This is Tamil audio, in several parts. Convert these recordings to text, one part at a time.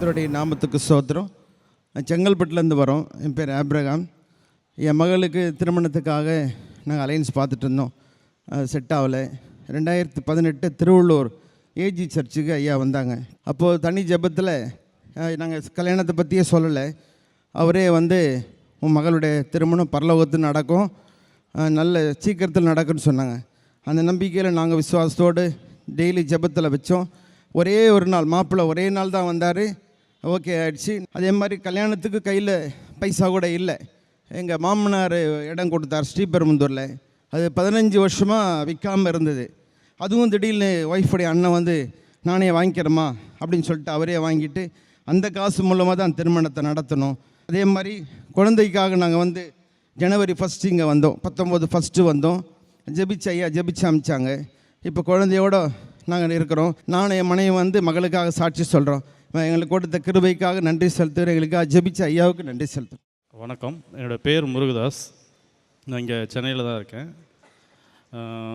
நாமத்துக்கு சோத்திரம் செங்கல்பட்டுலேருந்து வரோம். என் பேர் ஆப்ரகாம். என் மகளுக்கு திருமணத்துக்காக நாங்கள் அலைன்ஸ் பார்த்துட்டு இருந்தோம் செட் ஆகலை. ரெண்டாயிரத்து பதினெட்டு திருவள்ளூர் ஏஜி சர்ச்சுக்கு ஐயா வந்தாங்க. அப்போது தனி ஜெபத்தில் நாங்கள் கல்யாணத்தை பற்றியே சொல்லலை. அவரே வந்து உன் மகளுடைய திருமணம் பரலோகத்தில் நடக்கும். நல்ல சீக்கிரத்தில் நடக்கும்னு சொன்னாங்க. அந்த நம்பிக்கையில் நாங்கள் விசுவாசத்தோடு டெய்லி ஜெபத்தில் வச்சோம். ஒரே ஒரு நாள் மாப்பிள்ளை ஒரே நாள் தான் வந்தார். ஓகே ஆயிடுச்சு. அதே மாதிரி கல்யாணத்துக்கு கையில் பைசா கூட இல்லை. எங்கள் மாமனார் இடம் கொடுத்தார் ஸ்ரீபெரும்புதூரில். அது பதினஞ்சு வருஷமாக விற்காமல் இருந்தது. அதுவும் திடீர்னு ஒய்ஃபுடைய அண்ணன் வந்து நானே வாங்கிக்கிறேம்மா அப்படின்னு சொல்லிட்டு அவரே வாங்கிட்டு அந்த காசு மூலமாக தான் திருமணத்தை நடத்தணும். அதே மாதிரி குழந்தைக்காக நாங்கள் வந்து ஜனவரி ஃபஸ்ட்டு இங்கே வந்தோம். பத்தொம்போது ஃபஸ்ட்டு வந்தோம். ஜெபிச்சு ஐயா ஜெபிச்சு அமிச்சாங்க. இப்போ குழந்தையோட நாங்கள் இருக்கிறோம். நானும் என் மனைவி வந்து மகளுக்காக சாட்சி சொல்கிறோம் எங்களுக்கு கொடுத்த கிருபைக்காக நன்றி செலுத்துகிறேன். எங்களுக்காக ஜெபிச்ச ஐயாவுக்கு நன்றி செலுத்துகிறேன். வணக்கம். என்னோடய பேர் முருகதாஸ். நான் இங்கே சென்னையில் தான் இருக்கேன்.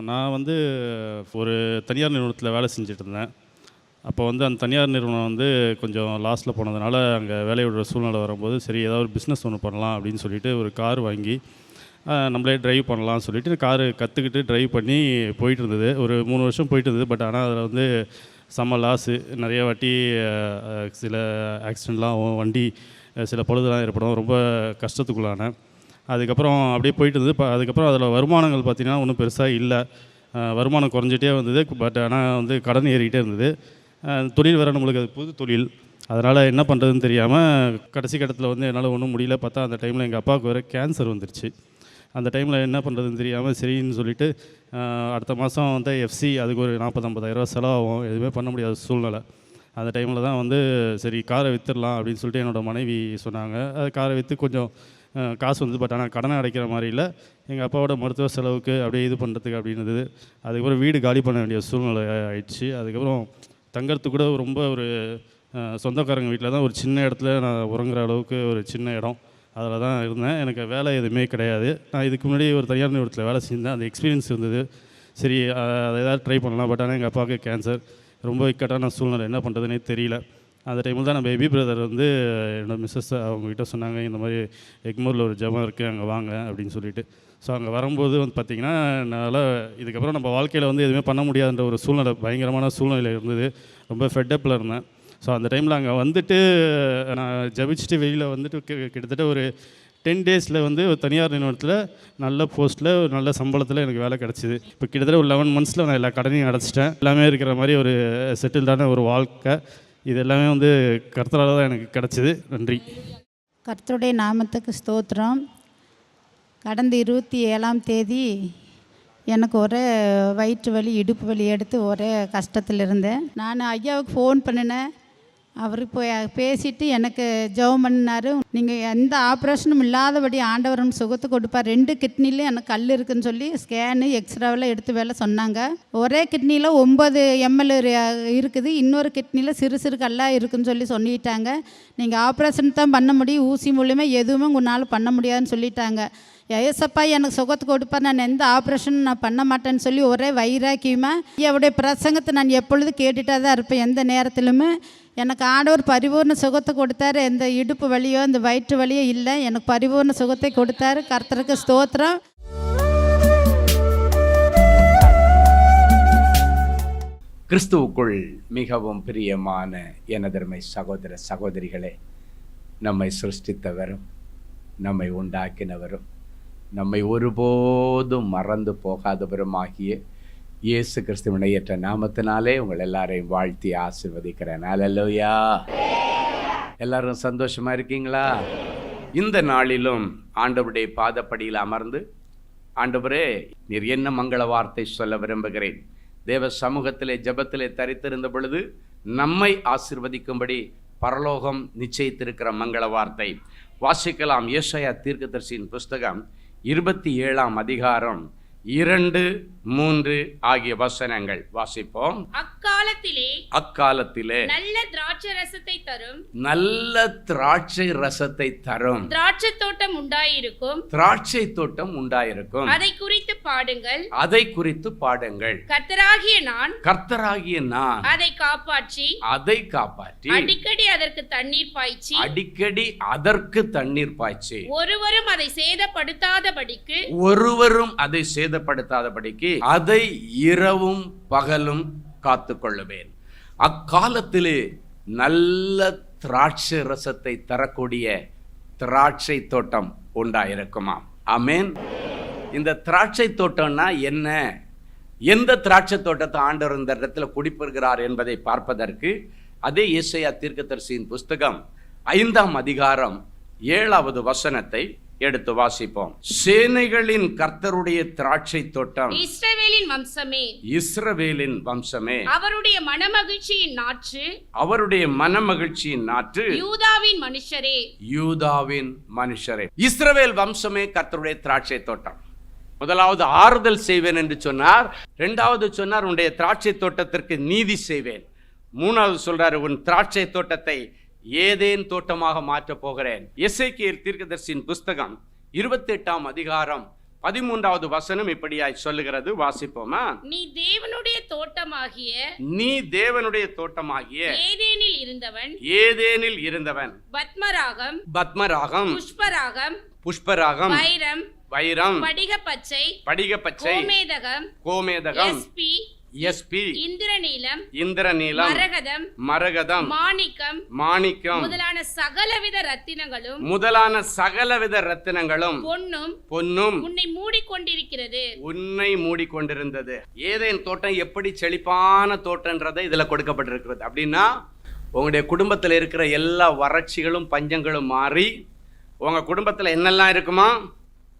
நான் வந்து ஒரு தனியார் நிறுவனத்தில் வேலை செஞ்சுட்டு இருந்தேன். அப்போ வந்து அந்த தனியார் நிறுவனம் வந்து கொஞ்சம் லாஸ்ட்டில் போனதுனால அங்கே வேலையோட சூழ்நிலை வரும்போது சரி ஏதாவது ஒரு பிஸ்னஸ் ஒன்று பண்ணலாம் அப்படின்னு சொல்லிட்டு ஒரு கார் வாங்கி நம்மளே டிரைவ் பண்ணலாம்னு சொல்லிட்டு காரு கற்றுக்கிட்டு டிரைவ் பண்ணி போயிட்டு இருந்தது. ஒரு மூணு வருஷம் போயிட்டு இருந்தது. பட் ஆனால் அதில் வந்து செம்ம லாஸு நிறைய வாட்டி சில ஆக்சிடெண்ட்லாம் ஆகும் வண்டி சில பழுதுலாம் ஏற்படும். ரொம்ப கஷ்டத்துக்குள்ளான அதுக்கப்புறம் அப்படியே போயிட்டு இருந்தது. இப்போ அதுக்கப்புறம் அதில் வருமானங்கள் பார்த்திங்கன்னா ஒன்றும் பெருசாக இல்லை. வருமானம் குறைஞ்சிட்டே வந்தது. பட் ஆனால் வந்து கடன் ஏறிக்கிட்டே இருந்தது. தொழில் வேறு நம்மளுக்கு அது புது தொழில். அதனால் என்ன பண்ணுறதுன்னு தெரியாமல் கடைசி கட்டத்தில் வந்து என்னால் ஒன்றும் முடியல. பார்த்தா அந்த டைமில் எங்கள் அப்பாவுக்கு வேறு கேன்சர் வந்துருச்சு. அந்த டைமில் என்ன பண்ணுறதுன்னு தெரியாமல் சரின்னு சொல்லிட்டு அடுத்த மாதம் வந்து எஃப்சி அதுக்கு ஒரு நாற்பது ஐம்பதாயிரரூவா செலவாகும். எதுவுமே பண்ண முடியாத சூழ்நிலை. அந்த டைமில் தான் வந்து சரி காரை விற்றுடலாம் அப்படின்னு சொல்லிட்டு என்னோடய மனைவி சொன்னாங்க. அது காரை விற்று கொஞ்சம் காசு வந்து பட் ஆனால் கடனை அடைக்கிற மாதிரி இல்லை. எங்கள் அப்பாவோட மருத்துவ செலவுக்கு அப்படியே இது பண்ணுறதுக்கு அப்படின்றது அதுக்கப்புறம் வீடு காலி பண்ண வேண்டிய சூழ்நிலை ஆயிடுச்சு. அதுக்கப்புறம் தங்கறதுக்கு கூட ரொம்ப ஒரு சொந்தக்காரங்க வீட்டில் தான் ஒரு சின்ன இடத்துல நான் உறங்குற அளவுக்கு ஒரு சின்ன இடம். அதில் தான் இருந்தேன். எனக்கு வேலை எதுவுமே கிடையாது. நான் இதுக்கு முன்னாடி ஒரு தனியார் நிறுவனத்தில் வேலை செஞ்சேன். அந்த எக்ஸ்பீரியன்ஸ் இருந்தது. சரி அதை ஏதாவது ட்ரை பண்ணலாம். பட் ஆனால் எங்கள் அப்பாவுக்கு கேன்சர் ரொம்ப இக்கட்டான சூழ்நிலை. என்ன பண்ணுறதுனே தெரியல. அந்த டைமில் தான் நம்ம பேபி பிரதர் வந்து என்னோட மிஸ்ஸஸ் அவங்கக்கிட்ட சொன்னாங்க இந்த மாதிரி எக்மூரில் ஒரு ஜபம் இருக்குது அங்கே வாங்க. அப்படின்னு சொல்லிட்டு. ஸோ அங்கே வரும்போது வந்து பார்த்திங்கன்னா என்னால் இதுக்கப்புறம் நம்ம வாழ்க்கையில் வந்து எதுவுமே பண்ண முடியாதுன்ற ஒரு சூழ்நிலை பயங்கரமான சூழ்நிலை இருந்தது. ரொம்ப ஃபெட்டப்பில் இருந்தேன். ஸோ அந்த டைமில் அங்கே வந்துட்டு நான் ஜபிச்சுட்டு வெளியில் வந்துட்டு கிட்டத்தட்ட ஒரு டென் டேஸில் வந்து ஒரு தனியார் நிறுவனத்தில் நல்ல போஸ்ட்டில் ஒரு நல்ல சம்பளத்தில் எனக்கு வேலை கிடச்சிது. இப்போ கிட்டத்தட்ட ஒரு லெவன் மந்த்ஸில் நான் எல்லா கடனையும் அடைச்சிட்டேன். எல்லாமே இருக்கிற மாதிரி ஒரு செட்டில்டான ஒரு வாழ்க்கை. இது எல்லாமே வந்து கர்த்தரால் தான் எனக்கு கிடச்சிது. நன்றி. கர்த்தருடைய நாமத்துக்கு ஸ்தோத்திரம். கடந்த இருபத்தி ஏழாம் தேதி எனக்கு ஒரே வயிற்று வலி இடுப்பு வலி எடுத்து ஒரே கஷ்டத்தில் இருந்தேன் நான் ஐயாவுக்கு ஃபோன் பண்ணினேன். அவர் போய் பேசிட்டு எனக்கு ஜெபம் பண்ணார் நீங்கள் எந்த ஆப்ரேஷனும் இல்லாதபடி ஆண்டவரும் சுகத்தை கொடுப்பார். ரெண்டு கிட்னிலையும் எனக்கு கல் இருக்குதுன்னு சொல்லி ஸ்கேனு எக்ஸ்ரேவெல்லாம் எடுத்து வேலை சொன்னாங்க. ஒரே கிட்னியில் ஒம்பது எம்எல் இருக்குது. இன்னொரு கிட்னியில் சிறு சிறு கல்லாக இருக்குதுன்னு சொல்லி சொல்லிட்டாங்க. நீங்கள் ஆப்ரேஷன் தான் பண்ண முடியும். ஊசி மூலியமாக எதுவுமே உன்னால் பண்ண முடியாதுன்னு சொல்லிட்டாங்க. ஏசப்பா எனக்கு சுகத்தை கொடுப்பா. நான் எந்த ஆப்ரேஷனும் நான் பண்ண மாட்டேன்னு சொல்லி ஒரே வைராக்கியமாக அவருடைய பிரசங்கத்தை நான் எப்பொழுது கேட்டுட்டே தான் இருப்பேன் எந்த நேரத்திலுமே. எனக்கு ஆண்டவர் பரிபூர்ண சுகத்தை கொடுத்தாரு. எந்த இடுப்பு வலியோ இந்த வயிற்று வலியோ இல்லை. எனக்கு பரிபூர்ண சுகத்தை கொடுத்தாரு. கர்த்தருக்கு ஸ்தோத்திரம். கிறிஸ்துவுக்குள் மிகவும் பிரியமான எனதர்மை சகோதர சகோதரிகளே நம்மை சிருஷ்டித்தவரும் நம்மை உண்டாக்கினவரும் நம்மை ஒருபோதும் மறந்து போகாதவருமாகிய இயேசு கிறிஸ்துவின் ஏற்ற நாமத்தினாலே உங்கள் எல்லாரையும் வாழ்த்தி ஆசிர்வதிக்கிறேன். அலல்லோயா எல்லாரும் சந்தோஷமா இருக்கீங்களா? இந்த நாளிலும் ஆண்டவருடைய பாதப்படியில் அமர்ந்து ஆண்டவரே நீர் என்ன மங்கள வார்த்தை சொல்ல விரும்புகிறேன். தேவ சமூகத்திலே ஜபத்திலே தரித்திருந்த பொழுது நம்மை ஆசிர்வதிக்கும்படி பரலோகம் நிச்சயித்திருக்கிற மங்கள வார்த்தை. வாசிக்கலாம் ஏசாயா தீர்க்கதரிசியின் புஸ்தகம் இருபத்தி ஏழாம் அதிகாரம் இரண்டு மூன்று ஆகிய வசனங்கள். வாசிப்போம். அக்காலத்திலே அக்காலத்திலே நல்ல திராட்சை ரசத்தை தரும். நல்ல திராட்சை ரசத்தை தரும். திராட்சை தோட்டம் உண்டாயிருக்கும். திராட்சை தோட்டம் உண்டாயிருக்கும். அதை குறித்து பாடுங்கள். அதை குறித்து பாடுங்கள். கர்த்தராகிய நான் கர்த்தராகிய நான் அதை காப்பாற்றி அதை காப்பாற்றி அடிக்கடி அதற்கு தண்ணீர் பாய்ச்சி அடிக்கடி அதற்கு தண்ணீர் பாய்ச்சி ஒருவரும் அதை சேதப்படுத்தாதபடிக்கு ஒருவரும் அதை சேதப்படுத்தாதபடிக்கு அதை இரவும் பகலும் காத்து கொள்ளுவேன் அக்காலத்திலே நல்ல திராட்சை ரசத்தை தரக்கூடிய திராட்சை தோட்டம் உண்டாயிருக்குமாம். ஆமென். இந்த திராட்சை தோட்டம்னா என்ன? எந்த திராட்சை தோட்டத்தை ஆண்டவர் இந்த இடத்துல குடிப்பெறுகிறார் என்பதை பார்ப்பதற்கு அதே இசையா தீர்க்கதரிசியின் புஸ்தகம் ஐந்தாம் அதிகாரம் ஏழாவது வசனத்தை எடுத்து வாசிப்போம். சேனைகளின் கர்த்தருடைய திராட்சை தோட்டம். இஸ்ரவேலின் வம்சமே. இஸ்ரவேலின் வம்சமே. அவருடைய மனமகிழ்ச்சியின் நாற்று. அவருடைய மனமகிழ்ச்சியின் நாற்று. யூதாவின் மனுஷரே. யூதாவின் மனுஷரே. இஸ்ரவேல் வம்சமே கர்த்தருடைய திராட்சை தோட்டம். முதலாவது ஆறுதல் செய்வேன் என்று சொன்னார். இரண்டாவது சொன்னார் உன்னுடைய திராட்சை தோட்டத்திற்கு நீதி செய்வேன். மூணாவது சொல்றாரு உன் திராட்சை தோட்டத்தை ஏதேன் தோட்டமாக மாற்றப் போகிறேன். எசேக்கியேல் தீர்க்கதரிசியின் புஸ்தகம் இருபத்தி எட்டாம் அதிகாரம் பதிமூன்றாவது வசனம் இப்படியாய் சொல்லுகிறது. வாசிப்போமா? நீ தேவனுடைய தோட்டமாகிய நீ தேவனுடைய தோட்டமாகிய ஏதேனில் இருந்தவன் ஏதேனில் இருந்தவன். பத்மராகம் பத்மராகம் புஷ்பராகம் புஷ்பராகம் வைரம் வைரம் படிக பச்சை படிக பச்சை கோமேதகம் கோமேதகம் எஸ்பி எஸ்பி இந்திரநீலம் இந்திரநீலம் மரகதம் மரகதம் மாணிக்கம் மாணிக்கம் முதலான சகலவித ரத்தினங்களும் முதலான சகலவித ரத்தினங்களும் பொன்னும் பொன்னும் உன்னை மூடிக்கொண்டிருக்கிறது. உன்னை மூடிக்கொண்டிருந்தது. ஏதேன் தோட்டம் எப்படி செழிப்பான தோட்டன்றதை இதுல கொடுக்கப்பட்டிருக்கிறது. அப்படின்னா உங்களுடைய குடும்பத்தில் இருக்கிற எல்லா வறட்சிகளும் பஞ்சங்களும் மாறி உங்க குடும்பத்தில் என்னெல்லாம் இருக்குமா?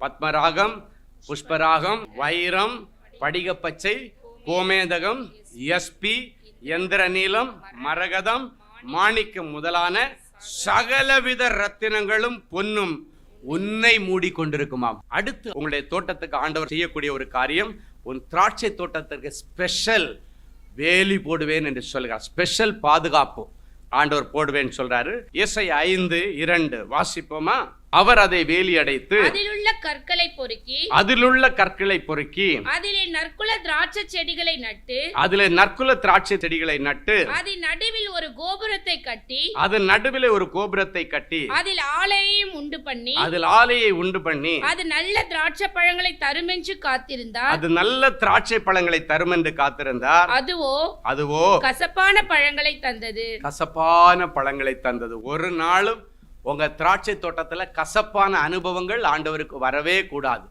பத்மராகம் புஷ்பராகம் வைரம் படிகப்பச்சை கோமேதகம் எஸ்பி எந்திரநீலம் மரகதம் மாணிக்கம் முதலான சகலவித ரத்தினங்களும் பொன்னும் உன்னை மூடிக்கொண்டிருக்குமாம். அடுத்து உங்களுடைய தோட்டத்துக்கு ஆண்டவர் செய்யக்கூடிய ஒரு காரியம் உன் திராட்சை தோட்டத்திற்கு ஸ்பெஷல் வேலி போடுவேன் என்று சொல்கிறார் ஸ்பெஷல் பாதுகாப்பு. ஆண்டவர் போடுவேன் சொல்றாரு. இசை ஐந்து இரண்டு. வாசிப்போமா? அவர் அதை வேலி அடைத்து அதிலுள்ள கற்களை பொறுக்கி அதிலுள்ள கற்களை பொறுக்கி அதிலே நற்குல திராட்சை செடிகளை நட்டு அதிலே நற்குல திராட்சை செடிகளை நட்டு அதன் நடுவில் ஒரு கோபுரத்தை கட்டி அதன் நடுவிலே ஒரு கோபுரத்தை கட்டி அதில் ஆலையையும் உண்டு பண்ணி அதில் ஆலையை உண்டு பண்ணி அது நல்ல திராட்சை பழங்களை தருமென்று காத்திருந்தார். அது நல்ல திராட்சை பழங்களை தரும் என்று காத்திருந்தார். அதுவோ? அதுவோ? கசப்பான பழங்களை தந்தது. கசப்பான பழங்களை தந்தது. ஒரு நாளும் உங்கள் திராட்சை தோட்டத்தில் கசப்பான அனுபவங்கள் ஆண்டவருக்கு வரவே கூடாது.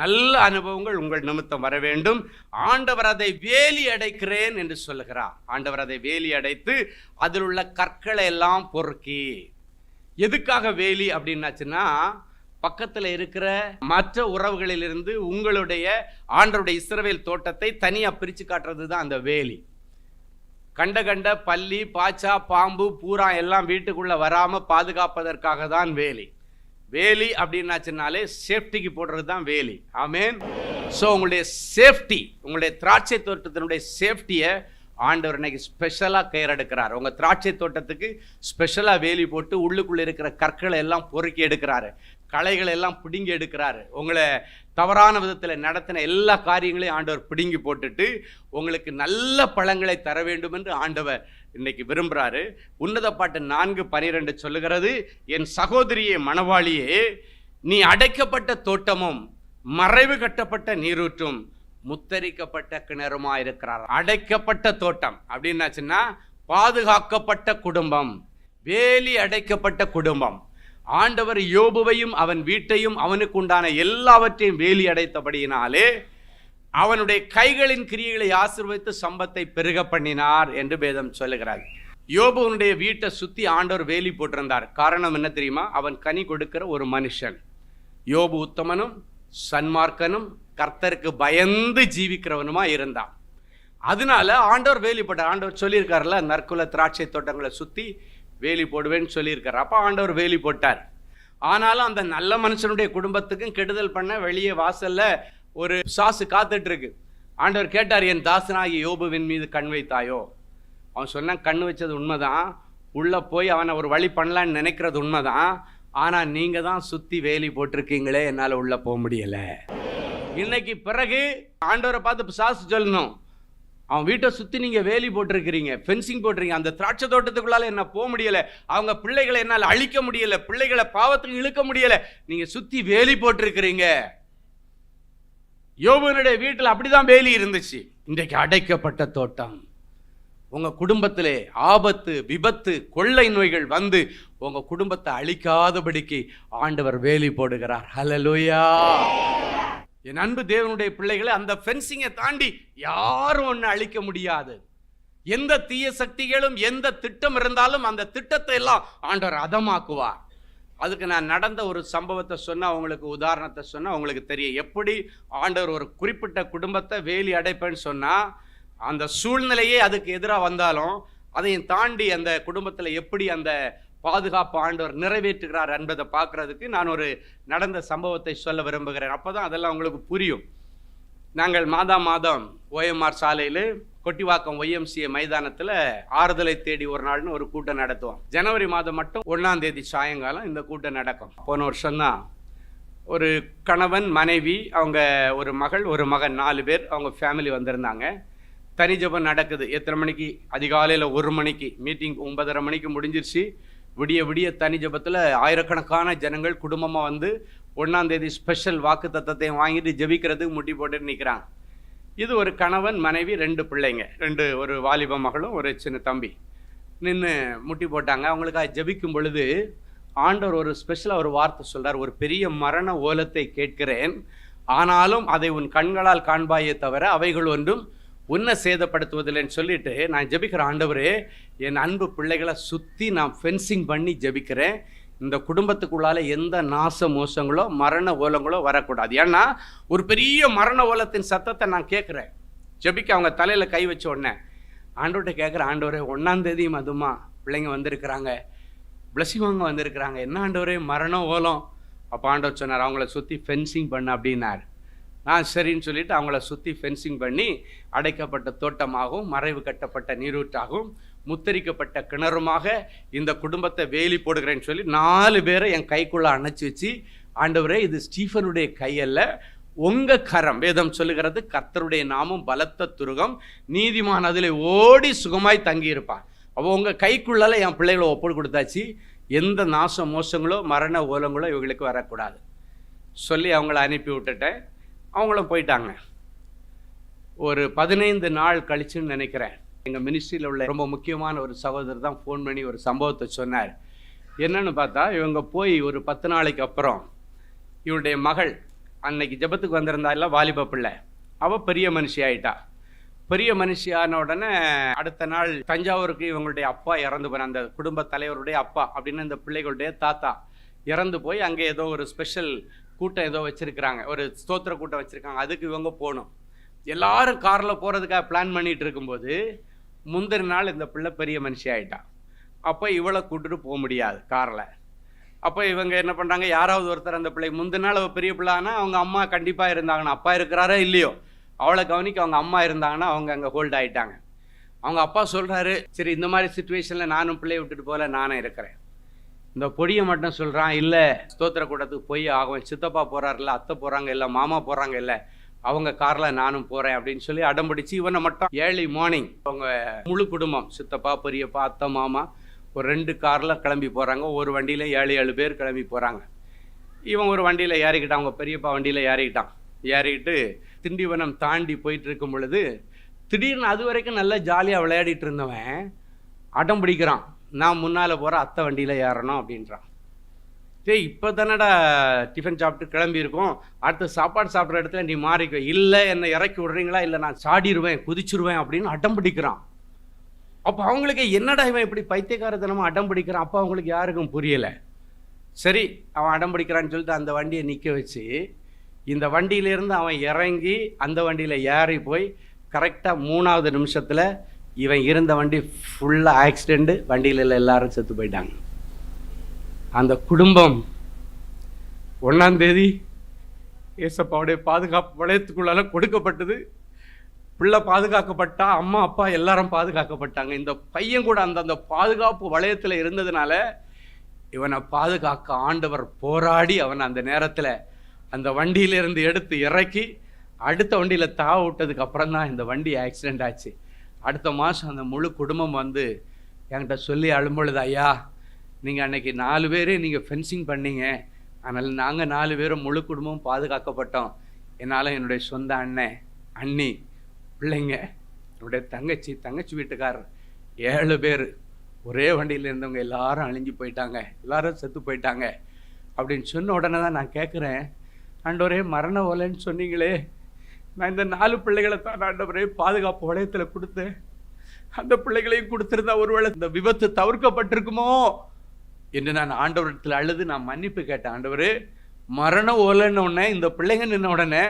நல்ல அனுபவங்கள் உங்கள் நிமித்தம் வர வேண்டும். ஆண்டவர் அதை வேலி அடைக்கிறேன் என்று சொல்லுகிறார். ஆண்டவர் அதை வேலி அடைத்து அதில் உள்ள கற்களை எல்லாம் பொறுக்கி. எதுக்காக வேலி அப்படின்னாச்சுன்னா பக்கத்தில் இருக்கிற மற்ற உறவுகளிலிருந்து உங்களுடைய ஆண்டருடைய இஸ்ரவேல் தோட்டத்தை தனியாக பிரித்து காட்டுறது தான் அந்த வேலி. கண்ட கண்ட பல்லி பாச்சா பாம்பு பூரா எல்லாம் வீட்டுக்குள்ளே வராமல் பாதுகாப்பதற்காக தான் வேலி. வேலி அப்படின்னாச்சுனாலே சேஃப்டிக்கு போடுறது தான் வேலி. ஆமேன். ஸோ உங்களுடைய சேஃப்டி உங்களுடைய திராட்சை தோட்டத்தினுடைய சேஃப்டியை ஆண்டவர் இன்னைக்கு ஸ்பெஷலாக கயிறு எடுக்கிறார். உங்கள் திராட்சை தோட்டத்துக்கு ஸ்பெஷலாக வேலி போட்டு உள்ளுக்குள்ளே இருக்கிற கற்களை எல்லாம் பொறுக்கி எடுக்கிறாரு. களைகளை எல்லாம் பிடுங்கி எடுக்கிறாரு. உங்களை தவறான விதத்தில் நடத்தின எல்லா காரியங்களையும் ஆண்டவர் பிடுங்கி போட்டுட்டு உங்களுக்கு நல்ல பழங்களை தர வேண்டும் என்று ஆண்டவர் இன்னைக்கு விரும்புகிறாரு உன்னத பாட்டு நான்கு பனிரெண்டு சொல்லுகிறது என் சகோதரியே மணவாளியே நீ அடைக்கப்பட்ட தோட்டமும் மறைவு கட்டப்பட்ட நீரூற்றும் முத்தரிக்கப்பட்ட கிணறுமா இருக்கிறார். அடைக்கப்பட்ட தோட்டம் அப்படின்னாச்சுன்னா பாதுகாக்கப்பட்ட குடும்பம் வேலி அடைக்கப்பட்ட குடும்பம். ஆண்டவர் யோபுவையும் அவன் வீட்டையும் அவனுக்கு உண்டான எல்லாவற்றையும் வேலி அடைத்தபடியினாலே அவனுடைய கைகளின் கிரியைகளை ஆசிர்வதித்து சம்பத்தை பெருக பண்ணினார் என்று வேதம் சொல்லுகிறார். யோபுவனுடைய வீட்டை சுற்றி ஆண்டவர் வேலி போட்டிருந்தார். காரணம் என்ன தெரியுமா? அவன் கனி கொடுக்கிற ஒரு மனுஷன். யோபு உத்தமனும் சன்மார்க்கனும் கர்த்தருக்கு பயந்து ஜீவிக்கிறவனுமா இருந்தான். அதனால ஆண்டவர் வேலி போட்டார். ஆண்டவர் சொல்லியிருக்காருல்ல நற்குல திராட்சை தோட்டங்களை சுற்றி வேலி போடுவேன்னு சொல்லியிருக்கார். அப்போ ஆண்டவர் வேலி போட்டார். ஆனாலும் அந்த நல்ல மனுஷனுடைய குடும்பத்துக்கும் கெடுதல் பண்ண வெளியே வாசல்ல ஒரு சாசு காத்துட்டு இருக்கு ஆண்டவர் கேட்டார் என் தாசனாகிய யோபுவின் மீது கண் வைத்தாயோ? அவன் சொன்னான் கண் வச்சது உண்மைதான். உள்ளே போய் அவனை ஒரு வழி பண்ணலான்னு நினைக்கிறது உண்மைதான். ஆனால் நீங்கள் தான் சுற்றி வேலி போட்டிருக்கீங்களே என்னால் உள்ளே போக முடியலை. இன்னைக்கு பிறகு ஆண்டவரை பார்த்து சாசு சொல்லணும். அவன் வீட்டை சுற்றி நீங்கள் வேலி போட்டிருக்கிறீங்க ஃபென்சிங் போட்டிருக்கீங்க. அந்த திராட்சை தோட்டத்துக்குள்ளால என்ன போக முடியலை? அவங்க பிள்ளைகளை என்னால் அழிக்க முடியலை. பிள்ளைகளை பாவத்துக்கு இழுக்க முடியலை. நீங்கள் சுற்றி வேலி போட்டிருக்கிறீங்க. யோபனுடைய வீட்டில் அப்படிதான் வேலி இருந்துச்சு. இன்றைக்கு அடைக்கப்பட்ட தோட்டம். உங்கள் குடும்பத்திலே ஆபத்து விபத்து கொள்ளை நோய்கள் வந்து உங்கள் குடும்பத்தை அழிக்காதபடிக்கு ஆண்டவர் வேலி போடுகிறார். ஹலலோயா என் அன்பு தேவனுடைய பிள்ளைகளை அந்த ஃபென்சிங்கை தாண்டி யாரும் ஒன்று அழிக்க முடியாது. எந்த தீய சக்திகளும் எந்த திட்டம் இருந்தாலும் அந்த திட்டத்தை எல்லாம் ஆண்டவர் அதமாக்குவார். அதுக்கு நான் நடந்த ஒரு சம்பவத்தை சொன்னால் அவங்களுக்கு உதாரணத்தை சொன்னால் உங்களுக்கு தெரியும். எப்படி ஆண்டவர் ஒரு குறிப்பிட்ட குடும்பத்தை வேலி அடைப்பேன்னு சொன்னால் அந்த சூழ்நிலையே அதுக்கு எதிராக வந்தாலும் அதையும் தாண்டி அந்த குடும்பத்தில் எப்படி அந்த பாதுகாப்பு ஆண்டவர் நிறைவேற்றுகிறார் என்பதை பார்க்கறதுக்கு நான் ஒரு நடந்த சம்பவத்தை சொல்ல விரும்புகிறேன். அப்பதான் அதெல்லாம் உங்களுக்கு புரியும். நாங்கள் மாதா மாதம் ஓஎம்ஆர் சாலையில் கொட்டிவாக்கம் ஒய்எம்சிஏ மைதானத்தில் ஆறுதலை தேடி ஒரு நாள்னு ஒரு கூட்டம் நடத்துவோம். ஜனவரி மாதம் மட்டும் ஒன்றாம் தேதி சாயங்காலம் இந்த கூட்டம் நடக்கும். போன வருஷம்தான் ஒரு கணவன் மனைவி அவங்க ஒரு மகள் ஒரு மகன் நாலு பேர் அவங்க ஃபேமிலி வந்திருந்தாங்க. தனி ஜெபம் நடக்குது. எத்தனை மணிக்கு? அதிகாலையில் ஒரு மணிக்கு. மீட்டிங் ஒன்பதரை மணிக்கு முடிஞ்சிருச்சு. விடிய விடிய தனி ஜெபத்தில் ஆயிரக்கணக்கான ஜனங்கள் குடும்பமாக வந்து ஒன்றாந்தேதி ஸ்பெஷல் வாக்கு தத்தத்தையும் வாங்கிட்டு ஜெபிக்கிறதுக்கு முட்டி போட்டுட்டு நிற்கிறாங்க இது ஒரு கணவன் மனைவி ரெண்டு பிள்ளைங்க. ரெண்டு ஒரு வாலிப மகளும் ஒரு சின்ன தம்பி. நின்று முட்டி போட்டாங்க. அவங்களுக்காக ஜபிக்கும் பொழுது ஆண்டவர் ஒரு ஸ்பெஷலாக ஒரு வார்த்தை சொல்கிறார் ஒரு பெரிய மரண ஓலத்தை கேட்கிறேன். ஆனாலும் அதை உன் கண்களால் காண்பாயே தவிர அவைகள் ஒன்றும் உன்னை சேதப்படுத்துவதில்லைன்னு சொல்லிட்டு நான் ஜெபிக்கிற ஆண்டவரே என் அன்பு பிள்ளைகளை சுற்றி நான் ஃபென்சிங் பண்ணி ஜெபிக்கிறேன். இந்த குடும்பத்துக்குள்ளால எந்த நாச மோசங்களோ மரண ஓலங்களோ வரக்கூடாது. ஏன்னா ஒரு பெரிய மரண ஓலத்தின் சத்தத்தை நான் கேட்குறேன். ஜெபிக்க அவங்க தலையில் கை வச்ச உடனே ஆண்டவர்கிட்ட கேட்குற ஆண்டவரே ஒன்றாந்தேதி மதுமா பிள்ளைங்க வந்திருக்கிறாங்க. பிளஸிவாங்க வந்திருக்கிறாங்க. என்ன ஆண்டவரே மரணம் ஓலம்? அப்போ ஆண்டவர் சொன்னார் அவங்கள சுற்றி ஃபென்சிங் பண்ண அப்படின்னார். ஆ சரின்னு சொல்லிட்டு அவங்கள சுற்றி ஃபென்சிங் பண்ணி அடைக்கப்பட்ட தோட்டமாகவும் மறைவு கட்டப்பட்ட நீரூற்றாகவும் முத்தரிக்கப்பட்ட கிணறுமாக இந்த குடும்பத்தை வேலி போடுகிறேன்னு சொல்லி நாலு பேரை என் கைக்குள்ளே அணைச்சி வச்சு ஆண்டவரே இது ஸ்டீஃபனுடைய கையல்ல உங்கள் கரம் வேதம் சொல்லுகிறது கர்த்தருடைய நாமம் பலத்த துருகம் நீதிமான் அதில் ஓடி சுகமாய் தங்கியிருப்பான் அப்போ உங்கள் கைக்குள்ளால என் பிள்ளைகளை ஒப்பு கொடுத்தாச்சு எந்த நாச மோசங்களோ மரண ஓலங்களோ இவங்களுக்கு வரக்கூடாது. சொல்லி அவங்கள அனுப்பி விட்டுட்டேன். அவங்களும் போயிட்டாங்க. ஒரு பதினைந்து நாள் கழிச்சுன்னு நினைக்கிறேன். எங்கள் மினிஸ்ட்ரியில் உள்ள ரொம்ப முக்கியமான ஒரு சகோதரர் தான் ஃபோன் பண்ணி ஒரு சம்பவத்தை சொன்னார். என்னன்னு பார்த்தா இவங்க போய் ஒரு பத்து நாளைக்கு அப்புறம் இவருடைய மகள் அன்னைக்கு ஜெபத்துக்கு வந்திருந்தா இல்லை வாலிப பிள்ளை. அவள் பெரிய மனுஷி ஆயிட்டா. பெரிய மனுஷியான உடனே அடுத்த நாள் தஞ்சாவூருக்கு இவங்களுடைய அப்பா இறந்து போன அந்த குடும்ப தலைவருடைய அப்பா அப்படின்னு இந்த பிள்ளைகளுடைய தாத்தா இறந்து போய் அங்கே ஏதோ ஒரு ஸ்பெஷல் கூட்டம் ஏதோ வச்சுருக்கிறாங்க. ஒரு ஸ்தோத்திர கூட்டம் வச்சுருக்காங்க. அதுக்கு இவங்க போகணும். எல்லாரும் காரில் போகிறதுக்காக பிளான் பண்ணிகிட்டு இருக்கும்போது முந்தின நாள் இந்த பிள்ளை பெரிய மனுஷி ஆகிட்டான் அப்போ இவளை கூட்டுட்டு போக முடியாது காரில். அப்போ இவங்க என்ன பண்ணுறாங்க யாராவது ஒருத்தர் அந்த பிள்ளை முந்தின நாள் அவள் பெரிய பிள்ளைனா அவங்க அம்மா கண்டிப்பாக இருந்தாங்கன்னா அப்பா இருக்கிறாரோ இல்லையோ? அவளை கவனிக்க அவங்க அம்மா இருந்தாங்கன்னா அவங்க அங்கே ஹோல்ட் ஆகிட்டாங்க அவங்க அப்பா சொல்கிறாரு சரி இந்த மாதிரி சுச்சுவேஷனில் நானும் பிள்ளையை விட்டுட்டு போகல நானும் இருக்கிறேன். இந்த பொடியை மட்டும் சொல்கிறான் இல்லை ஸ்தோத்திர கூட்டத்துக்கு போய் ஆகும் சித்தப்பா போகிறாருல்ல அத்தை போகிறாங்க இல்லை மாமா போகிறாங்க இல்லை அவங்க காரில் நானும் போகிறேன் அப்படின்னு சொல்லி அடம்பிடிச்சு இவனை மட்டும் ஏர்லி மார்னிங் அவங்க முழு குடும்பம் சித்தப்பா பெரியப்பா அத்தை மாமா ஒரு ரெண்டு காரில் கிளம்பி போகிறாங்க ஒரு வண்டியில் ஏழு ஏழு பேர் கிளம்பி போகிறாங்க இவன் ஒரு வண்டியில் ஏறிக்கிட்டான் அவங்க பெரியப்பா வண்டியில் ஏறிக்கிட்டான். ஏறிக்கிட்டு திண்டிவனம் தாண்டி போயிட்டு இருக்கும் பொழுது திடீர்னு அது வரைக்கும் நல்லா ஜாலியாக விளையாடிட்டு இருந்தவன் அடம் பிடிக்கிறான். நான் முன்னால் போகிற அத்தை வண்டியில் ஏறணும் அப்படின்றான். சரி இப்போ தானடா டிஃபன் சாப்பிட்டு கிளம்பியிருக்கோம். அடுத்து சாப்பாடு சாப்பிட்ற இடத்துல நீ மாறிக்கோ. இல்லை என்னை இறக்கி விடுறீங்களா? இல்லை நான் சாடிடுவேன் குதிச்சிருவேன் அப்படின்னு அடம் பிடிக்கிறான். அப்போ அவங்களுக்கு என்னடா இவன் இப்படி பைத்தியக்காரத்தனமாக அடம் பிடிக்கிறான்? அப்போ அவங்களுக்கு யாருக்கும் புரியலை. சரி அவன் அடம் பிடிக்கிறான்னு சொல்லிட்டு அந்த வண்டியை நிற்க வச்சு இந்த வண்டியிலேருந்து அவன் இறங்கி அந்த வண்டியில் ஏறி போய் கரெக்டாக மூணாவது நிமிஷத்தில் இவன் இருந்த வண்டி ஃபுல்லாக ஆக்சிடெண்ட்டு வண்டியில் எல்லாரும் செத்து போயிட்டாங்க. அந்த குடும்பம் ஒன்றாந்தேதி ஏசப்பாவுடைய பாதுகாப்பு வளையத்துக்குள்ளால கொடுக்கப்பட்டது. பிள்ளை பாதுகாக்கப்பட்டா அம்மா அப்பா எல்லாரும் பாதுகாக்கப்பட்டாங்க. இந்த பையன் கூட அந்த அந்த பாதுகாப்பு வளையத்தில் இருந்ததுனால இவனை பாதுகாக்க ஆண்டவர் போராடி அவனை அந்த நேரத்தில் அந்த வண்டியிலிருந்து எடுத்து இறக்கி அடுத்த வண்டியில் தாவ விட்டதுக்கு அப்புறம் தான் இந்த வண்டி ஆக்சிடெண்ட் ஆச்சு. அடுத்த மாதம் அந்த முழு குடும்பம் வந்து என்கிட்ட சொல்லி அழும்பொழுது ஐயா நீங்கள் அன்னைக்கு நாலு பேர் நீங்கள் ஃபென்சிங் பண்ணீங்க. அதனால் நாங்கள் நாலு பேரும் முழு குடும்பமும் பாதுகாக்கப்பட்டோம். என்னால் என்னுடைய சொந்த அண்ணன் அண்ணி பிள்ளைங்க என்னுடைய தங்கச்சி தங்கச்சி வீட்டுக்காரர் ஏழு பேர் ஒரே வண்டியில் இருந்தவங்க எல்லாரும் அழிஞ்சு போயிட்டாங்க. எல்லாரும் செத்து போயிட்டாங்க. அப்படின்னு சொன்ன உடனே தான் நான் கேட்குறேன் ஆண்டவரே மரண ஓலைன்னு சொன்னீங்களே. நான் இந்த நாலு பிள்ளைகளை தான் ஆண்டவரே பாதுகாப்பு வளையத்தில் கொடுத்தேன். அந்த பிள்ளைகளையும் கொடுத்துருந்தா ஒருவேளை இந்த விபத்து தவிர்க்கப்பட்டிருக்குமோ? என்று நான் ஆண்டவரத்தில் அழுது நான் மன்னிப்பு கேட்டேன். ஆண்டவரே மரண ஓலைன்னு உடனே இந்த பிள்ளைங்க நின்ன உடனே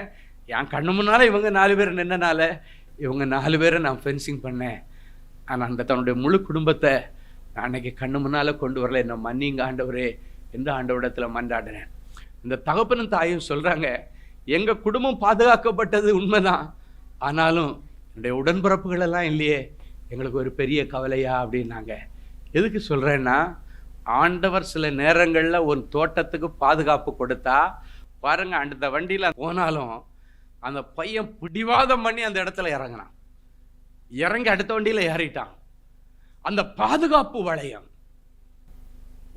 என் கண்ணு முன்னால் இவங்க நாலு பேர் நின்னனால இவங்க நாலு பேரை நான் ஃபென்சிங் பண்ணேன். ஆனால் அந்த தன்னுடைய முழு குடும்பத்தை நான் அன்னைக்கு கண்ணு முன்னால் கொண்டு வரல. என்னை மன்னிங்க ஆண்டவரே என்று ஆண்டவரிடத்தில் மன்றாடினேன். இந்த தகப்பனும் தாயும் சொல்கிறாங்க எங்கள் குடும்பம் பாதுகாக்கப்பட்டது உண்மைதான். ஆனாலும் என்னுடைய உடன்பிறப்புகளெல்லாம் இல்லையே எங்களுக்கு ஒரு பெரிய கவலையா அப்படின்னாங்க. எதுக்கு சொல்கிறேன்னா ஆண்டவர் சில நேரங்களில் ஒரு தோட்டத்துக்கு பாதுகாப்பு கொடுத்தா பாருங்க அந்த வண்டியில் போனாலும் அந்த பையன் பிடிவாதம் பண்ணி அந்த இடத்துல இறங்கினான். இறங்கி அடுத்த வண்டியில் ஏறிட்டான். அந்த பாதுகாப்பு வளையம்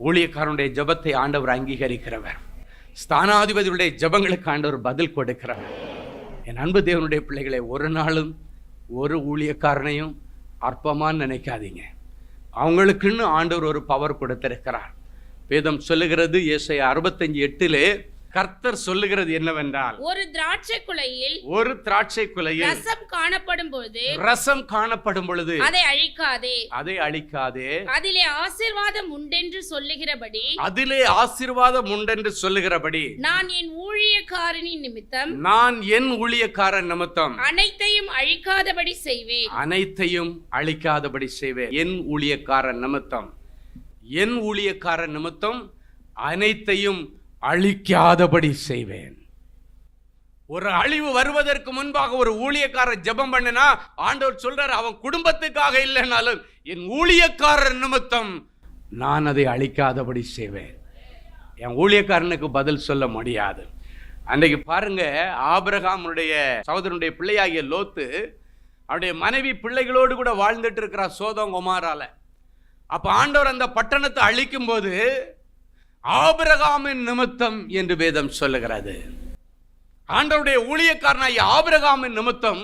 ஊழியக்காரனுடைய ஜெபத்தை ஆண்டவர் அங்கீகரிக்கிறவர். ஸ்தானாதிபதியுடைய ஜபங்களுக்கு ஆண்டவர் பதில் கொடுக்கிறார். என் அன்பு தேவனுடைய பிள்ளைகளை ஒரு நாளும் ஒரு ஊழியக்காரனையும் அற்பமான்னு நினைக்காதீங்க. அவங்களுக்குன்னு ஆண்டவர் ஒரு பவர் கொடுத்திருக்கிறார். வேதம் சொல்லுகிறது இயேசை அறுபத்தஞ்சு எட்டிலே கர்த்தர் சொல்லுகிறது என்னவென்றால் ஒரு திராட்சை குலையில் ஒரு திராட்சை குலையில் ரசம் காணப்படும் பொழுது ரசம் காணப்படும் பொழுது அதை அழிக்காதே. அதை அழிக்காதே. அதிலே ஆசீர்வாதம் உண்டென்று சொல்லுகிறபடி அதிலே ஆசீர்வாதம் உண்டென்று சொல்லுகிறபடி நான் என் ஊழியக்காரனின் நிமித்தம் நான் என் ஊழியக்காரன் நிமித்தம் அனைத்தையும் அழிக்காதபடி செய்வேன். அனைத்தையும் அழிக்காதபடி செய்வேன். என் ஊழியக்காரன் நிமித்தம். என் ஊழியக்காரன் நிமித்தம் அனைத்தையும் அழிக்காதபடி செய்வேன். ஒரு அழிவு வருவதற்கு முன்பாக ஒரு ஊழியக்காரர் ஜெபம் பண்ணினா ஆண்டவர் சொல்றார் அவன் குடும்பத்துக்காக இல்லைனாலும் என் ஊழியக்காரர் நிமித்தம் நான் அதை அழிக்காதபடி செய்வேன். என் ஊழியக்காரனுக்கு பதில் சொல்ல முடியாது. அன்றைக்கு பாருங்க ஆபிரகாமுடைய சகோதரனுடைய பிள்ளையாகிய லோத்து அவருடைய மனைவி பிள்ளைகளோடு கூட வாழ்ந்துட்டு இருக்கிறார் சோதம் குமாரால. அப்போ ஆண்டவர் அந்த பட்டணத்தை அழிக்கும் போது ஆபிரகாமின் நிமித்தம் என்று வேதம் சொல்லுகிறது. ஆண்டவருடைய ஊழியக்காரனாகிய ஆபிரகாமின் நிமித்தம்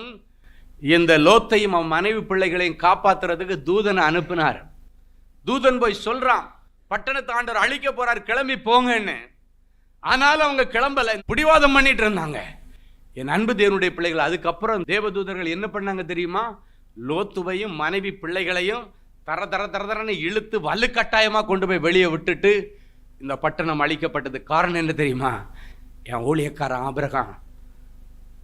இந்த லோத்தையும் அவன் மனைவி பிள்ளைகளையும் காப்பாத்துறதுக்கு தூதனை அனுப்பினார். தூதன் போய் சொல்கிறான் பட்டணத்தை ஆண்டவர் அழிக்க போகிறார் கிளம்பி போங்கன்னு. ஆனாலும் அவங்க கிளம்பல பிடிவாதம் பண்ணிட்டு இருந்தாங்க. என் அன்பு தேவனுடைய பிள்ளைகள் அதுக்கப்புறம் தேவதூதர்கள் என்ன பண்ணாங்க தெரியுமா? லோத்துவையும் மனைவி பிள்ளைகளையும் தர தர தர தரன்னு இழுத்து வலுக்கட்டாயமாக கொண்டு போய் வெளியே விட்டுட்டு இந்த பட்டணம் அழிக்கப்பட்டது காரணம் என்ன தெரியுமா? என் ஊழியக்காரன் ஆபிரகாம்.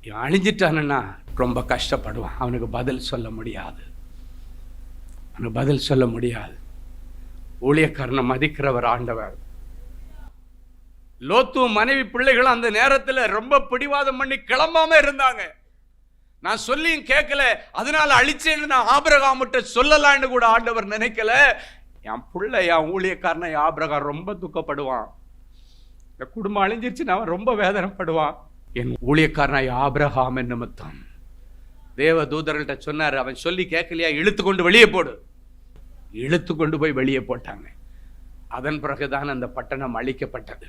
இவன் அழிஞ்சிட்டானுன்னா ரொம்ப கஷ்டப்படுவான். அவனுக்கு பதில் சொல்ல முடியாது. அவனுக்கு பதில் சொல்ல முடியாது. ஊழியக்காரனை மதிக்கிறவர் ஆண்டவர். லோத்து மனைவி பிள்ளைகளும் அந்த நேரத்தில் ரொம்ப பிடிவாதம் பண்ணி கிளம்பாம இருந்தாங்க. நான் சொல்லியும் கேட்கல. அதனால அழிச்சேன்னு நான் ஆபரகாமிட்ட சொல்லலான்னு கூட ஆண்டவர் நினைக்கல. என் பிள்ளை என் ஊழியக்காரனை ஆபிரகார் ரொம்ப துக்கப்படுவான். இந்த குடும்பம் அழிஞ்சிருச்சுன்னு அவன் ரொம்ப வேதனைப்படுவான். என் ஊழியக்காரனாய் ஆபிரகாம் நிமித்தம். தேவ தூதர்கள்ட்ட சொன்னார் அவன் சொல்லி கேட்கலையா? இழுத்து கொண்டு வெளியே போடு. இழுத்து கொண்டு போய் வெளியே போட்டாங்க. அதன் பிறகுதான் அந்த பட்டணம் அழிக்கப்பட்டது.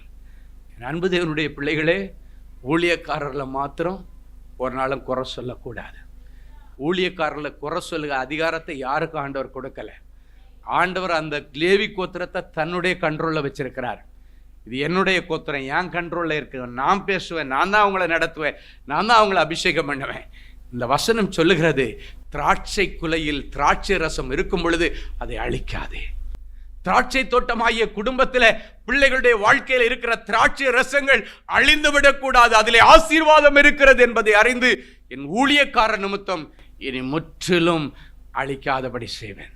என் அன்பு தேவனுடைய பிள்ளைகளே ஊழியக்காரரில் மாத்திரம் ஒரு நாளும் குறை சொல்லக்கூடாது. ஊழியக்காரர்களை குறை சொல்லுக அதிகாரத்தை யாருக்கும் ஆண்டவர் கொடுக்கலை? ஆண்டவர் அந்த லேவி கோத்திரத்தை தன்னுடைய கண்ட்ரோலில் வச்சிருக்கிறார். இது என்னுடைய கோத்திரம் என் கண்ட்ரோலில் இருக்கு. நான் பேசுவேன் நான் தான் அவங்கள நடத்துவேன் நான் தான் அவங்கள அபிஷேகம் பண்ணுவேன். இந்த வசனம் சொல்லுகிறது திராட்சை குலையில் திராட்சை ரசம் இருக்கும் பொழுது அதை அழிக்காதே. திராட்சை தோட்டமாகிய குடும்பத்தில் பிள்ளைகளுடைய வாழ்க்கையில் இருக்கிற திராட்சை ரசங்கள் அழிந்து விடக்கூடாது. அதிலே ஆசீர்வாதம் இருக்கிறது என்பதை அறிந்து என் ஊழியக்கார நிமித்தம் இனி முற்றிலும் அழிக்காதபடி செய்வேன்.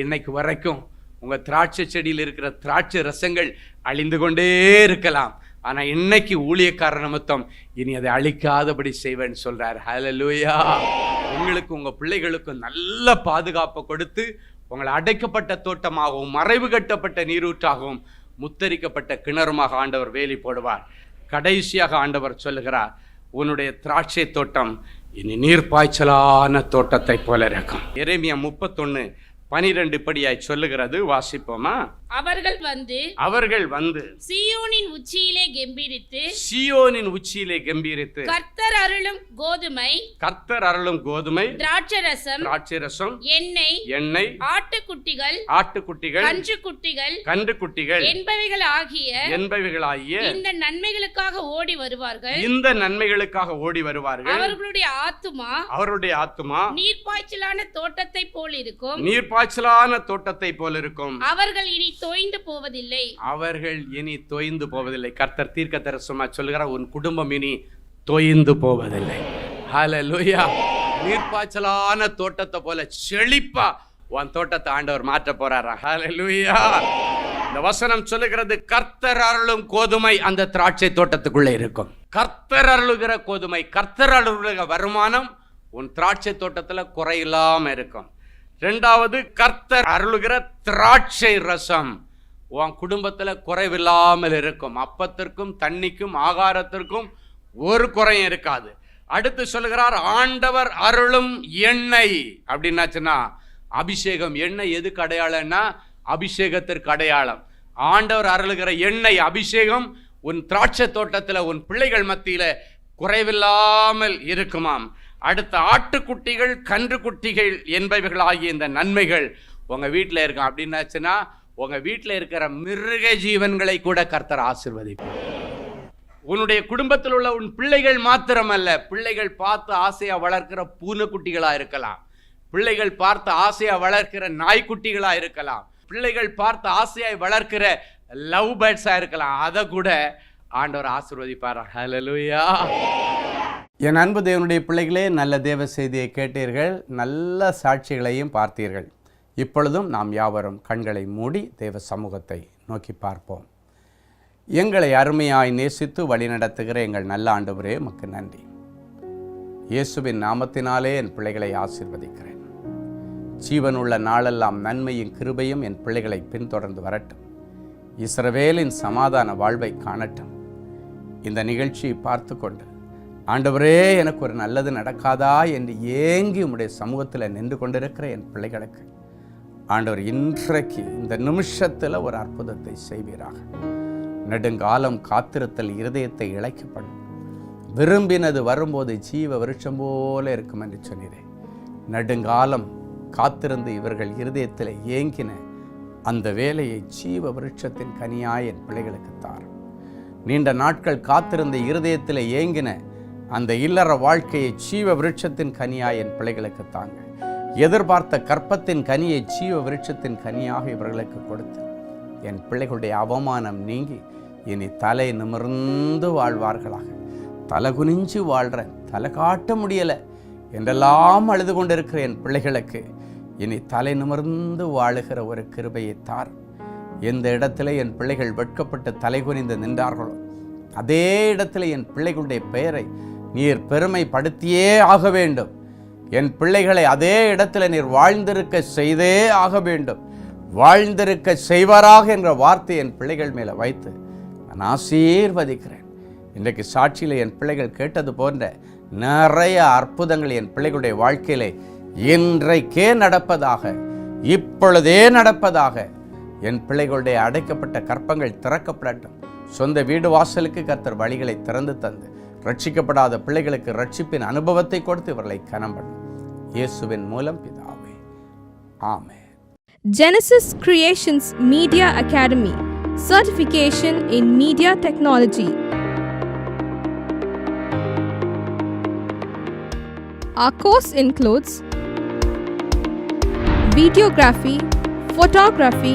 இன்னைக்கு வரைக்கும் உங்கள் திராட்சை செடியில் இருக்கிற திராட்சை ரசங்கள் அழிந்து கொண்டே இருக்கலாம். ஆனால் இன்னைக்கு ஊழியக்கார நிமித்தம் இனி அதை அழிக்காதபடி செய்வேன்னு சொல்கிறார் ஹalleluya உங்களுக்கு உங்கள் பிள்ளைகளுக்கும் நல்ல பாதுகாப்பை கொடுத்து உங்களை அடைக்கப்பட்ட தோட்டமாகவும் மறைவு கட்டப்பட்ட நீரூற்றாகவும் முத்தரிக்கப்பட்ட கிணறுமாக ஆண்டவர் வேலி போடுவார். கடைசியாக ஆண்டவர் சொல்லுகிறார் உன்னுடைய திராட்சை தோட்டம் இனி நீர்ப்பாய்ச்சலான தோட்டத்தை போல இருக்கும். எரேமியா முப்பத்தொன்று பனிரெண்டு படியாய் சொல்லுகிறது வாசிப்போமா? அவர்கள் வந்து அவர்கள் வந்து சீயோனின் உச்சியிலே கெம்பீரித்து சியோனின் உச்சியிலே கம்பீரித்து கர்த்தர் அருளும் கோதுமை கர்த்தர் அருளும் கோதுமை திராட்சரசம் திராட்சை ரசம் எண்ணெய் எண்ணெய் ஆட்டுக்குட்டிகள் ஆட்டுக்குட்டிகள் கன்றுக்குட்டிகள் கன்றுக்குட்டிகள் என்பவைகள் ஆகிய என்பவைகளாகிய இந்த நன்மைகளுக்காக ஓடி வருவார்கள். இந்த நன்மைகளுக்காக ஓடி வருவார்கள். அவர்களுடைய ஆத்துமா அவருடைய ஆத்துமா நீர்ப்பாய்ச்சலான தோட்டத்தை போல் இருக்கும். நீர்ப்பாய்ச்சலான தோட்டத்தை போல இருக்கும் அவர்கள் இனி தோய்ந்து போவதில்லை. அவர்கள் இனி தொய்ந்து போவதில்லை. கர்த்தர் தீர்க்க தரிசனமா சொல்லுகிறார் உன் குடும்பம் இனி தொய்ந்து போவதில்லை. ஹalleluya நீர்ப்பாய்ச்சலான தோட்டத்தை போல செழிப்பா உன் தோட்டத்தை ஆண்டவர் மாற்ற போறாரா? ஹalleluya இந்த வசனம் சொல்லுகிறது கர்த்தர் அருளும் கோதுமை அந்த திராட்சை தோட்டத்துக்குள்ளே இருக்கும். கர்த்தர் அருளுகிற கோதுமை கர்த்தர் அருளுகிற வருமானம் உன் திராட்சை தோட்டத்துல குறையில்லாம இருக்கும். ரெண்டாவது கர்த்தர் அருளுகிற திராட்சை ரசம். உன் குடும்பத்தில் குறைவில்லாமல் இருக்கும். அப்பத்திற்கும் தண்ணிக்கும் ஆகாரத்திற்கும் ஒரு குறையும் இருக்காது. அடுத்து சொல்லுகிறார் ஆண்டவர் அருளும் எண்ணெய். அப்படின்னாச்சுன்னா அபிஷேகம் எண்ணெய் எதுக்கு அடையாளம்னா அபிஷேகத்திற்கு அடையாளம். ஆண்டவர் அருளுகிற எண்ணெய் அபிஷேகம் உன் திராட்சை தோட்டத்தில் உன் பிள்ளைகள் மத்தியில் குறைவில்லாமல் இருக்குமாம். அடுத்த ஆட்டுக்குட்டிகள் கன்றுக்குட்டிகள் என்பவைகளாகிய இந்த நன்மைகள் உங்கள் வீட்டில் இருக்கும். அப்படின்னாச்சுன்னா உங்கள் வீட்டில் இருக்கிற மிருக ஜீவன்களை கூட கர்த்தர் ஆசிர்வதிப்பார். உன்னுடைய குடும்பத்தில் உள்ள உன் பிள்ளைகள் மாத்திரமல்ல பிள்ளைகள் பார்த்து ஆசையாக வளர்க்கிற பூனைக்குட்டிகளாக இருக்கலாம். பிள்ளைகள் பார்த்து ஆசையாக வளர்க்கிற நாய்க்குட்டிகளாக இருக்கலாம். பிள்ளைகள் பார்த்து ஆசையாய் வளர்க்கிற லவ் பேர்ட்ஸாக இருக்கலாம். அதை கூட ஆண்டவர் ஆசிர்வதிப்பார்? ஹலலுயா என் அன்பு தேவனுடைய பிள்ளைகளே நல்ல தேவ செய்தியை கேட்டீர்கள். நல்ல சாட்சிகளையும் பார்த்தீர்கள். இப்பொழுதும் நாம் யாவரும் கண்களை மூடி தேவ சமூகத்தை நோக்கி பார்ப்போம். எங்களை அருமையாய் நேசித்து வழிநடத்துகிற எங்கள் நல்ல ஆண்டவரே மக்கு நன்றி. இயேசுவின் நாமத்தினாலே என் பிள்ளைகளை ஆசிர்வதிக்கிறேன். ஜீவனுள்ள நாளெல்லாம் நன்மையும் கிருபையும் என் பிள்ளைகளை பின்தொடர்ந்து வரட்டும். இஸ்ரவேலின் சமாதான வாழ்வை காணட்டும். இந்த நிகழ்ச்சியை பார்த்து கொண்டு ஆண்டவரே எனக்கு ஒரு நல்லது நடக்காதா என்று ஏங்கி உம்முடைய சமூகத்தில் நின்று கொண்டிருக்கிற என் பிள்ளைகளுக்கு ஆண்டவர் இன்றைக்கு இந்த நிமிஷத்தில் ஒரு அற்புதத்தை செய்வீராக. நெடுங்காலம் காத்திருத்தல் இருதயத்தை இழைக்கப்படும். விரும்பினது வரும்போது ஜீவ விருட்சம் போல இருக்கும் என்று சொன்னீரே. நெடுங்காலம் காத்திருந்து இவர்கள் இருதயத்தில் ஏங்கின அந்த வேலையை ஜீவ விருட்சத்தின் கனியாய் என் பிள்ளைகளுக்கு தாரும். நீண்ட நாட்கள் காத்திருந்த இருதயத்தில் ஏங்கின அந்த இல்லற வாழ்க்கையை ஜீவ விருட்சத்தின் கனியாய் என் பிள்ளைகளுக்கு தாங்க. எதிர்பார்த்த கற்பத்தின் கனியை ஜீவ விருட்சத்தின் கனியாக இவர்களுக்கு கொடுத்து என் பிள்ளைகளுடைய அவமானம் நீங்கி இனி தலை நிமிர்ந்து வாழ்வார்களாக. தலை குனிஞ்சு வாழ்கிறேன் தலை காட்ட முடியலை என்றெல்லாம் அழுது கொண்டிருக்கிற என் பிள்ளைகளுக்கு இனி தலை நிமிர்ந்து வாழுகிற ஒரு கிருபையை தார். எந்த இடத்துல என் பிள்ளைகள் வெட்கப்பட்டு தலை குனிந்து நின்றார்களோ அதே இடத்துல என் பிள்ளைகளுடைய பெயரை நீர் பெருமைப்படுத்தியே ஆக வேண்டும். என் பிள்ளைகளை அதே இடத்துல நீர் வாழ்ந்திருக்க செய்தே ஆக வேண்டும். வாழ்ந்திருக்க செய்வாராக என்ற வார்த்தை என் பிள்ளைகள் மேலே வைத்து நான் ஆசீர்வதிக்கிறேன். இன்றைக்கு சாட்சியில் என் பிள்ளைகள் கேட்டது போன்ற நிறைய அற்புதங்கள் என் பிள்ளைகளுடைய வாழ்க்கையிலே இன்றைக்கே நடப்பதாக இப்பொழுதே நடப்பதாக என் பிள்ளைகளுடைய அடைக்கப்பட்ட கற்பங்கள் திறக்கப்படட்டும். சொந்த வீடு வாசலுக்கு கர்த்தர் வழிகளை திறந்து தந்து ரட்சிக்கப்படாத பிள்ளைகளுக்கு ரட்சிப்பின் அனுபவத்தை கொடுத்து இவர்களை கனம் பண்ணும் இயேசுவின் மூலம் பிதாவே amen Genesis Creations Media Academy Certification in Media Technology. Our course includes videography, photography,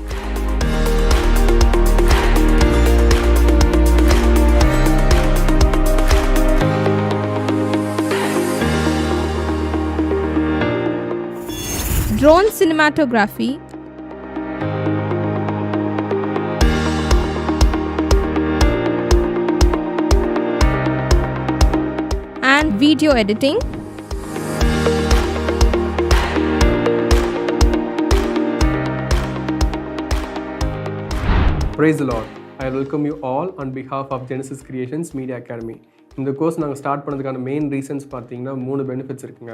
drone cinematography, and video editing. Praise the Lord. I welcome you all on behalf of Genesis Creations Media Academy. இந்த கோர்ஸ் நாங்கள் ஸ்டார்ட் பண்ணதுக்கான மெயின் ரீசன்ஸ் பார்த்தீங்கன்னா மூணு பெனிஃபிட்ஸ் இருக்குங்க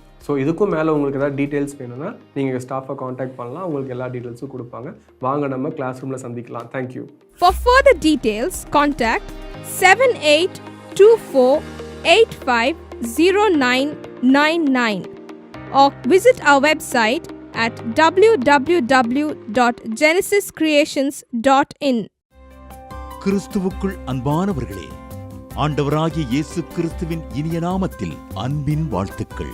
ஸோ இதுக்கும் மேலே உங்களுக்கு ஏதாவது டீட்டெயில்ஸ் வேணும்னா நீங்கள் ஸ்டாஃபை காண்டாக்ட் பண்ணலாம். உங்களுக்கு எல்லா டீட்டெயில்ஸும் கொடுப்பாங்க. வாங்க நம்ம கிளாஸ் ரூமில் சந்திக்கலாம். Thank you For further details, contact 7824850999 or visit our website at www.genesiscreations.in. கிறிஸ்துவுக்குள் அன்பானவர்களே ஆண்டவராகிய இயேசு கிறிஸ்துவின் இனிய நாமத்தில் அன்பின் வாழ்த்துக்கள்.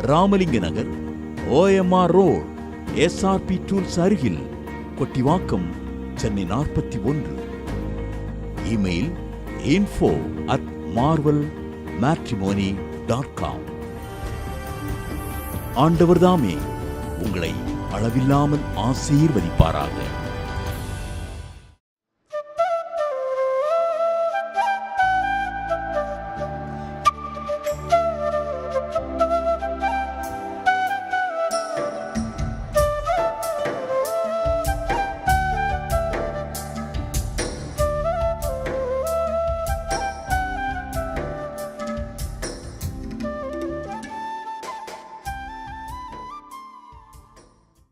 Ramalinga Nagar OMR road SRP tools அருகில் கொட்டிவாக்கம் சென்னை நாற்பத்தி ஒன்று. Email info at Marvel Matrimony dot com ஆண்டவர்தாமே உங்களை அளவில்லாமல் ஆசீர்வதிப்பாராக.